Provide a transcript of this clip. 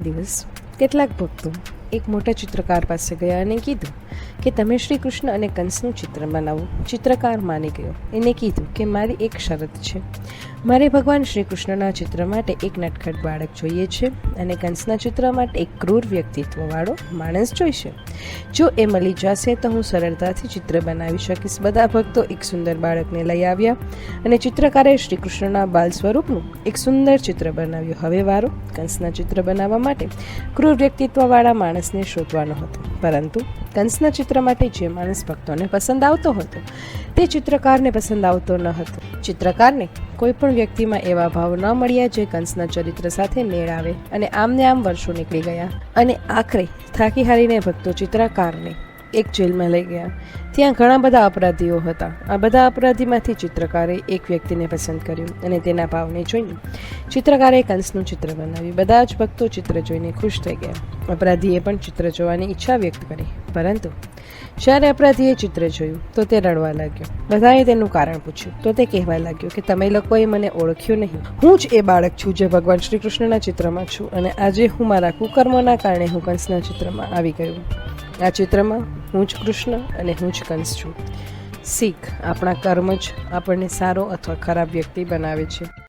દિવસ કેટલાક ભક્તો એક મોટા ચિત્રકાર પાસે ગયા અને કીધું કે તમે શ્રી કૃષ્ણ અને કંસનું ચિત્ર બનાવો. ચિત્રકાર માની ગયો. એને કીધું કે મારી એક શરત છે. મારે ભગવાન શ્રી કૃષ્ણના ચિત્ર માટે એક નટખટ બાળક જોઈએ છે અને કંસના ચિત્ર માટે એક ક્રૂર વ્યક્તિત્વવાળો માણસ જોઈશે જો એ મળી જશે તો હું સરળતાથી ચિત્ર બનાવી શકીશ. બધા ભક્તો એક સુંદર બાળકને લઈ આવ્યા અને ચિત્રકારે શ્રી કૃષ્ણના બાલ સ્વરૂપનું એક સુંદર ચિત્ર બનાવ્યું. હવે વારો કંસના ચિત્ર બનાવવા માટે ક્રૂર વ્યક્તિત્વવાળા માણસને શોધવાનો હતો. પરંતુ કંસના ચિત્ર માટે જે માણસ ભક્તોને પસંદ આવતો હતો, તે ચિત્રકારને પસંદ આવતો ન હતો. ચિત્રકારને કોઈ પણ વ્યક્તિમાં એવા ભાવ ન મળ્યા જે કંસના ચરિત્ર સાથે મેળ આવે અને આમને આમ વર્ષો નીકળી ગયા. અને આખરે થાકી હારીને ભક્તો ચિત્રકારને એક જેલમાં લઈ ગયા. ત્યાં ઘણા બધા અપરાધીઓ હતા. આ બધા અપરાધીમાંથી ચિત્રકારે એક વ્યક્તિને પસંદ કર્યું અને તેના ભાવને જોઈને ચિત્રકારે કંસનું ચિત્ર બનાવ્યું. બધા જ ભક્તો ચિત્ર જોઈને ખુશ થઈ ગયા. અપરાધીએ પણ ચિત્ર જોવાની ઈચ્છા વ્યક્ત કરી. પરંતુ જ્યારે અપરાધીએ ચિત્ર જોયું, તો તે રડવા લાગ્યો. બધાએ તેનું કારણ પૂછ્યું. તો તે કહેવા લાગ્યો કે તમે લોકોએ મને ઓળખ્યું નહીં. હું જ એ બાળક છું જે ભગવાન શ્રી કૃષ્ણના ચિત્રમાં છું અને આજે હું મારા કુકર્મોના કારણે હું કંસના ચિત્રમાં આવી ગયું. આ ચિત્રમાં હું જ કૃષ્ણ અને હું જ કંસ છું. શીખ, આપણા કર્મ જ આપણને સારો અથવા ખરાબ વ્યક્તિ બનાવે છે.